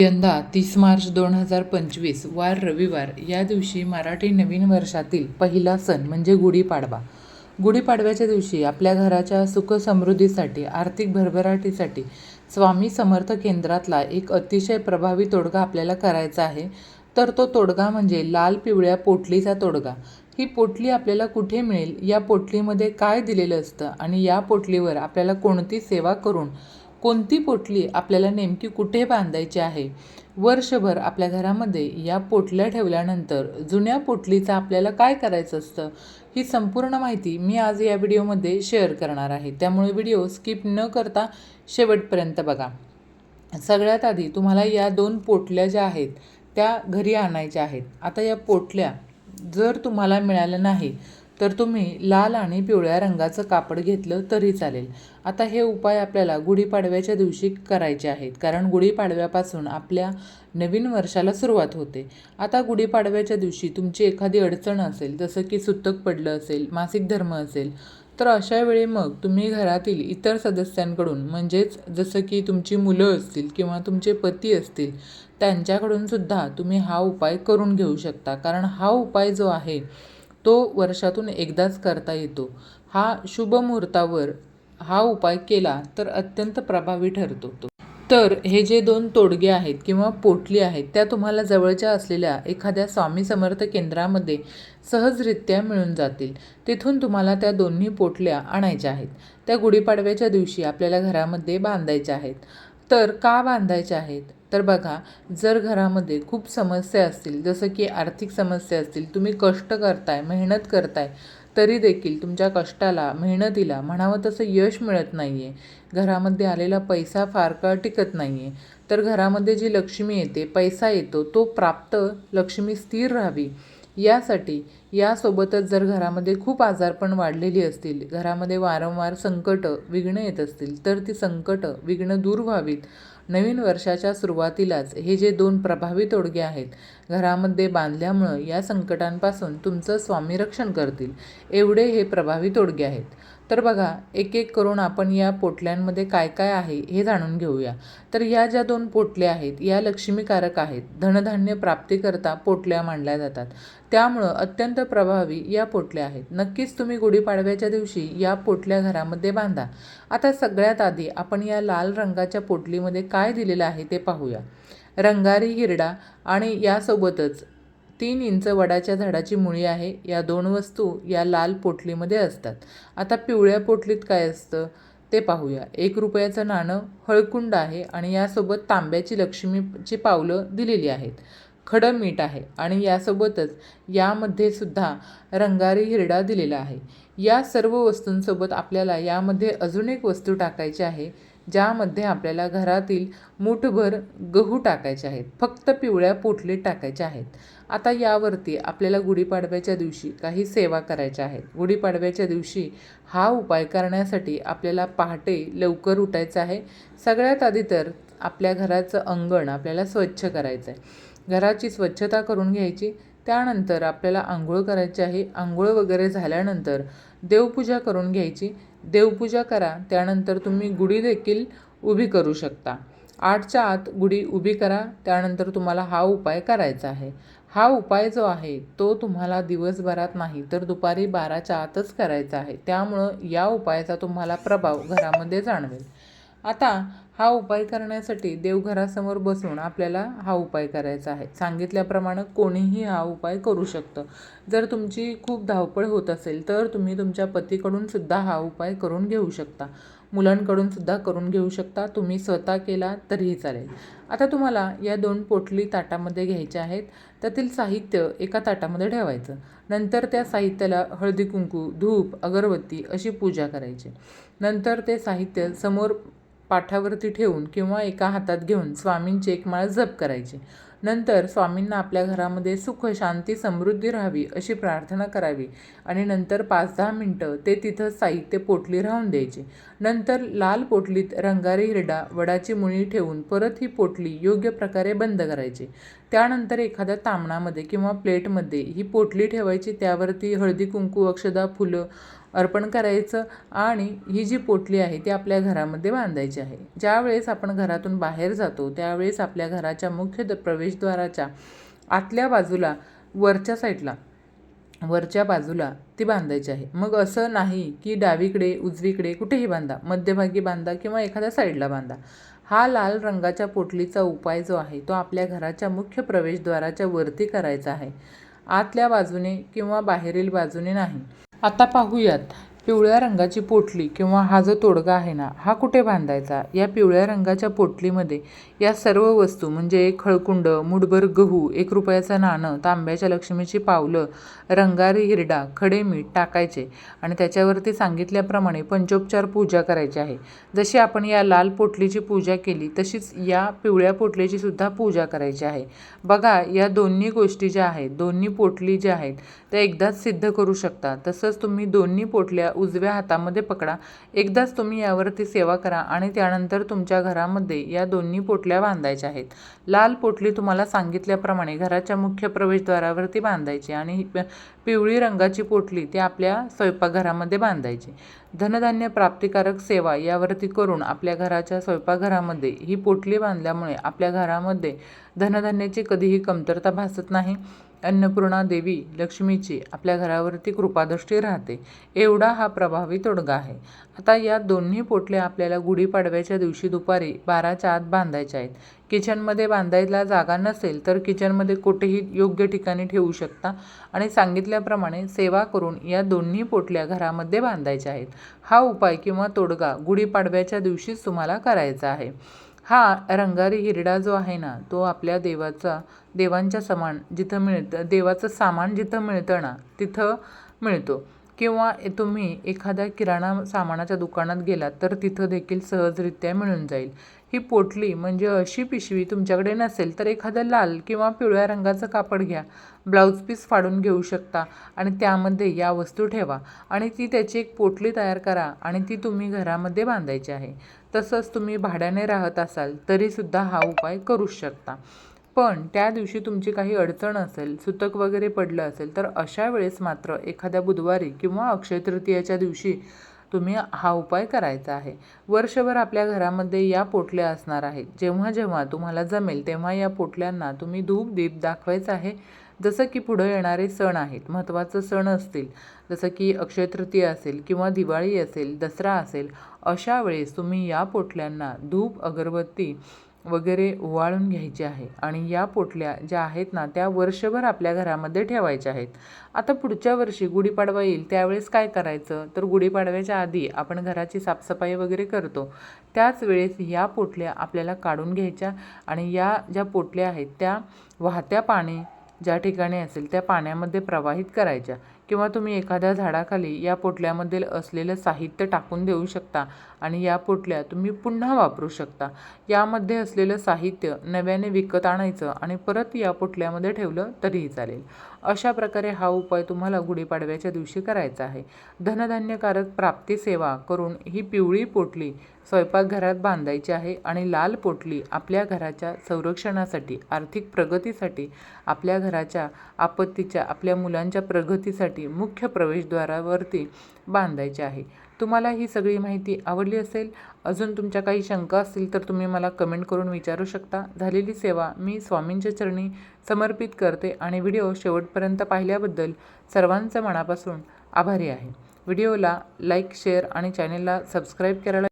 यंदा तीस मार्च दोन हजार पंचवीस वार रविवार. या दिवशी मराठी नवीन वर्षातील पहिला सण म्हणजे गुढीपाडवा. गुढीपाडव्याच्या दिवशी आपल्या घराच्या सुख समृद्धीसाठी आर्थिक भरभराटीसाठी स्वामी समर्थ केंद्रातला एक अतिशय प्रभावी तोडगा आपल्याला करायचा आहे. तर तो तोडगा म्हणजे लाल पिवळ्या पोटलीचा तोडगा. ही पोटली आपल्याला कुठे मिळेल? या पोटलीमध्ये काय दिलेलं असतं? आणि या पोटलीवर आपल्याला कोणती सेवा करून कोणती पोटली आपल्याला नेमकी कुठे बांधायची आहे? वर्षभर आपल्या घरामध्ये या पोटल्या ठेवल्यानंतर जुन्या पोटलीचं आपल्याला काय करायचं असतं? ही संपूर्ण माहिती मी आज या व्हिडिओमध्ये शेअर करणार आहे. त्यामुळे व्हिडिओ स्किप न करता शेवटपर्यंत बघा. सगळ्यात आधी तुम्हाला या दोन पोटल्या ज्या आहेत त्या घरी आणायच्या आहेत. आता या पोटल्या जर तुम्हाला मिळालं नाही तर तुम्ही लाल आणि पिवळ्या रंगाचं कापड घेतलं तरी चालेल. आता हे उपाय आपल्याला गुढीपाडव्याच्या दिवशी करायचे आहेत. कारण गुढीपाडव्यापासून आपल्या नवीन वर्षाला सुरुवात होते. आता गुढीपाडव्याच्या दिवशी तुमची एखादी अडचण असेल जसं की सुतक पडलं असेल मासिक धर्म असेल तर अशा वेळी मग तुम्ही घरातील इतर सदस्यांकडून म्हणजेच जसं की तुमची मुलं असतील किंवा तुमचे पती असतील त्यांच्याकडून सुद्धा तुम्ही हा उपाय करून घेऊ शकता. कारण हा उपाय जो आहे तो वर्षातून एकदाच करता येतो. हा शुभ मुहूर्तावर हा उपाय केला तर अत्यंत प्रभावी ठरतो तर हे जे दोन तोडगे आहेत किंवा पोटली आहेत त्या तुम्हाला जवळच्या असलेल्या एखाद्या स्वामी समर्थ केंद्रामध्ये सहजरित्या मिळून जातील. तिथून तुम्हाला त्या दोन्ही पोटल्या आणायच्या आहेत. त्या गुढीपाडव्याच्या दिवशी आपल्याला घरामध्ये बांधायच्या आहेत. तर का बांधायच्या आहेत? तर बघा जर घरामध्ये खूप समस्या असतील जसं की आर्थिक समस्या असतील तुम्ही कष्ट करताय मेहनत करताय तरी देखील तुमच्या कष्टाला मेहनतीला म्हणावं तसं यश मिळत नाही आहे घरामध्ये आलेला पैसा फार काळ टिकत नाही आहे तर घरामध्ये जी लक्ष्मी येते पैसा येतो तो प्राप्त लक्ष्मी स्थिर राहावी. यासाठी यासोबतच जर घरामध्ये खूप आजारपण वाढलेली असतील घरामध्ये वारंवार संकट विघ्न येत असतील तर ती संकट विघ्न दूर व्हावीत. नवीन वर्षाच्या सुरुवातीलाच हे जे दोन प्रभावी तोडगे आहेत घरामध्ये बांधल्यामुळं या संकटांपासून तुमचं स्वामी रक्षण करतील एवढे हे प्रभावी तोडगे आहेत. तर बघा एक एक करून आपण या पोटल्यांमध्ये काय काय आहे हे जाणून घेऊया. तर या ज्या दोन पोटल्या आहेत या लक्ष्मीकारक आहेत धनधान्य प्राप्तीकरता पोटल्या मांडल्या जातात. त्यामुळं अत्यंत प्रभावी या पोटल्या आहेत. नक्कीच तुम्ही गुढीपाडव्याच्या दिवशी या पोटल्या घरामध्ये बांधा. आता सगळ्यात आधी आपण या लाल रंगाच्या पोटलीमध्ये काय दिलेलं आहे ते पाहूया. रंगारी हिरडा आणि यासोबतच तीन इंच वडाच्या झाडाची मुळी आहे. या दोन वस्तू या लाल पोटलीमध्ये असतात. आता पिवळ्या पोटलीत काय असतं ते पाहूया. एक रुपयाचं नाणं हळकुंड आहे आणि यासोबत तांब्याची लक्ष्मीची पावलं दिलेली आहेत. खडं मीठ आहे आणि यासोबतच यामध्ये सुद्धा रंगारी हिरडा दिलेला आहे. या सर्व वस्तूंसोबत आपल्याला यामध्ये अजून एक वस्तू टाकायची आहे ज्यामध्ये आपल्याला घरातील मूठभर गहू टाकायचे आहेत. फक्त पिवळ्या पोटलीत टाकायच्या आहेत. आता यावरती आपल्याला गुढीपाडव्याच्या दिवशी काही सेवा करायच्या आहेत. गुढीपाडव्याच्या दिवशी हा उपाय करण्यासाठी आपल्याला पहाटे लवकर उठायचं आहे. सगळ्यात आधी तर आपल्या घराचं अंगण आपल्याला स्वच्छ करायचं आहे घराची स्वच्छता करून घ्यायची. त्यानंतर आपल्याला आंघोळ करायची आहे. आंघोळ वगैरे झाल्यानंतर देवपूजा करून घ्यायची. देवपूजा करा. त्यानंतर तुम्ही गुढी देखील उभी करू शकता. आठच्या आत गुढी उभी करा. त्यानंतर तुम्हाला हा उपाय करायचा आहे. हा उपाय जो आहे तो तुम्हाला दिवसभरात नाही तर दुपारी बाराच्या आतच करायचा आहे. त्यामुळं या उपायाचा तुम्हाला प्रभाव घरामध्ये जाणवेल. आता हा उपाय करण्यासाठी देवघरासमोर बसून आपल्याला हा उपाय करायचा आहे. सांगितल्याप्रमाणे कोणीही हा उपाय करू शकतं. जर तुमची खूप धावपळ होत असेल तर तुम्ही तुमच्या पतीकडून सुद्धा हा उपाय करून घेऊ शकता. मुलांकडून सुद्धा करून घेऊ शकता. तुम्ही स्वतः केला तरीही चालेल. आता तुम्हाला या दोन पोटली ताटामध्ये घ्यायच्या आहेत. त्यातील साहित्य एका ताटामध्ये ठेवायचं. नंतर त्या साहित्याला हळदी कुंकू धूप अगरबत्ती अशी पूजा करायची. नंतर ते साहित्य समोर पाठावरती ठेवून किंवा एका हातात घेऊन स्वामींची एक माळ जप करायची. नंतर स्वामींना आपल्या घरामध्ये सुख शांती समृद्धी राहावी अशी प्रार्थना करावी आणि नंतर पाच दहा मिनटं ते तिथं साहित्य पोटली राहून द्यायची. नंतर लाल पोटलीत रंगारी हिरडा वडाची मुळी ठेवून परत ही पोटली योग्य प्रकारे बंद करायची. त्यानंतर एखाद्या तांबणामध्ये किंवा प्लेटमध्ये ही पोटली ठेवायची त्यावरती हळदी कुंकू अक्षदा फुलं अर्पण करायचं आणि ही जी पोटली आहे ती आपल्या घरामध्ये बांधायची आहे. ज्यावेळेस आपण घरातून बाहेर जातो त्यावेळेस आपल्या घराच्या मुख्य द प्रवेशद्वाराच्या आतल्या बाजूला वरच्या साईडला वरच्या बाजूला ती बांधायची आहे. मग असं नाही की डावीकडे उजवीकडे कुठेही बांधा. मध्यभागी बांधा किंवा एखाद्या साईडला बांधा. हा लाल रंगाच्या पोटलीचा उपाय जो आहे तो आपल्या घराच्या मुख्य प्रवेशद्वाराच्या वरती करायचा आहे. आतल्या बाजूने किंवा बाहेरील बाजूने नाही. आता पाहूयात. पिवळ्या रंगाची पोटली किंवा हा जो तोडगा आहे ना हा कुठे बांधायचा? या पिवळ्या रंगाच्या पोटलीमध्ये या सर्व वस्तू म्हणजे एक खळकुंड मुठभर गहू एक रुपयाचं नाणं तांब्याच्या लक्ष्मीची पावलं रंगारी हिरडा खडे मीठ टाकायचे आणि त्याच्यावरती सांगितल्याप्रमाणे पंचोपचार पूजा करायची आहे. जशी आपण या लाल पोटलीची पूजा केली तशीच या पिवळ्या पोटलीची सुद्धा पूजा करायची आहे. बघा या दोन्ही गोष्टी ज्या आहेत दोन्ही पोटली ज्या आहेत त्या एकदाच सिद्ध करू शकता. तसंच तुम्ही दोन्ही पोटल्या उजव्या हातामध्ये पकडा. एकदाच तुम्ही यावरती सेवा करा आणि त्यानंतर तुमच्या घरामध्ये या दोन्ही पोटल्या बांधायच्या आहेत. लाल पोटली तुम्हाला सांगितल्याप्रमाणे घराच्या मुख्य प्रवेशद्वारावरती बांधायची आणि ही पिवळी रंगाची पोटली ती आपल्या स्वयंपाकघरामध्ये बांधायची. धनधान्य प्राप्तिकारक सेवा यावरती करून आपल्या घराच्या स्वयंपाकघरामध्ये ही पोटली बांधल्यामुळे आपल्या घरामध्ये धनधान्याची कधीही कमतरता भासत नाही. अन्नपूर्णा देवी लक्ष्मीची आपल्या घरावरती कृपादृष्टी राहते. एवढा हा प्रभावी तोडगा आहे. आता या दोन्ही पोटल्या आपल्याला गुढीपाडव्याच्या दिवशी दुपारी बाराच्या आत बांधायच्या आहेत. किचनमध्ये बांधायला जागा नसेल तर किचनमध्ये कुठेही योग्य ठिकाणी ठेवू शकता. आणि सांगितल्याप्रमाणे सेवा करून या दोन्ही पोटल्या घरामध्ये बांधायच्या आहेत. हा उपाय किंवा तोडगा गुढीपाडव्याच्या दिवशीच तुम्हाला करायचा आहे. हा रंगारी हिरडा जो आहे ना तो आपल्या देवाचा देवांच्या समान जिथं मिळतं देवाचं सामान जिथं मिळतं ना तिथं मिळतो. किंवा तुम्ही एखाद्या किराणा सामानाच्या दुकानात गेलात तर तिथं देखील सहजरित्या मिळून जाईल. ही पोटली म्हणजे अशी पिशवी तुमच्याकडे नसेल तर एखादं लाल किंवा पिवळ्या रंगाचं कापड घ्या. ब्लाऊज पीस फाडून घेऊ शकता आणि त्यामध्ये या वस्तू ठेवा आणि ती त्याची एक पोटली तयार करा आणि ती तुम्ही घरामध्ये बांधायची आहे. तसंच तुम्ही भाड्याने राहत असाल तरीसुद्धा हा उपाय करू शकता. पण त्या दिवशी तुमची काही अडचण असेल सुतक वगैरे पडलं असेल तर अशा वेळेस मात्र एखाद्या बुधवारी किंवा अक्षय तृतीयाच्या दिवशी तुम्ही हा उपाय करायचा आहे. वर्षभर आपल्या घरामध्ये या पोटल्या असणार आहेत. जेव्हा जेव्हा तुम्हाला जमेल तेव्हा या पोटल्यांना तुम्ही धूप दीप दाखवायचं आहे. जसं की पुढं येणारे सण आहेत. महत्त्वाचं सण असतील. जसं की अक्षय तृतीया असेल किंवा दिवाळी असेल दसरा असेल अशा वेळेस तुम्ही या पोटल्यांना धूप अगरबत्ती वगैरे ओवाळून घ्यायची आहे. आणि या पोटल्या ज्या आहेत ना त्या वर्षभर आपल्या घरामध्ये ठेवायच्या आहेत. आता पुढच्या वर्षी गुढीपाडवा येईल त्यावेळेस काय करायचं? तर गुढीपाडव्याच्या आधी आपण घराची साफसफाई वगैरे करतो. त्याच वेळेस या पोटल्या आपल्याला काढून घ्यायच्या आणि या ज्या पोटल्या आहेत त्या वाहत्या पाणी ज्या ठिकाणी असेल त्या पाण्यामध्ये प्रवाहित करायच्या. किंवा तुम्ही एखाद्या झाडाखाली या पोटल्यामध्ये असलेलं साहित्य टाकून देऊ शकता आणि या पोटल्या तुम्ही पुन्हा वापरू शकता. यामध्ये असलेलं साहित्य नव्याने विकत आणायचं आणि परत या पोटल्यामध्ये ठेवलं तरीही चालेल. अशा प्रकारे हा उपाय तुम्हाला गुढीपाडव्याच्या दिवशी करायचा आहे. धनधान्यकारक प्राप्ती सेवा करून ही पिवळी पोटली स्वयंपाकघरात बांधायची आहे आणि लाल पोटली आपल्या घराच्या संरक्षणासाठी आर्थिक प्रगतीसाठी आपल्या घराच्या आपत्तीच्या आपल्या मुलांच्या प्रगतीसाठी मुख्य प्रवेशद्वारावरती बांधायची आहे. तुम्हाला ही सगळी माहिती आवडली असेल अजून तुमच्या काही शंका असतील तर तुम्ही मला कमेंट करून विचारू शकता. झालेली सेवा मी स्वामींच्या चरणी समर्पित करते आणि व्हिडिओ शेवटपर्यंत पाहिल्याबद्दल सर्वांचं मनापासून आभारी आहे. व्हिडिओला लाईक शेअर आणि चॅनेलला सबस्क्राईब करायला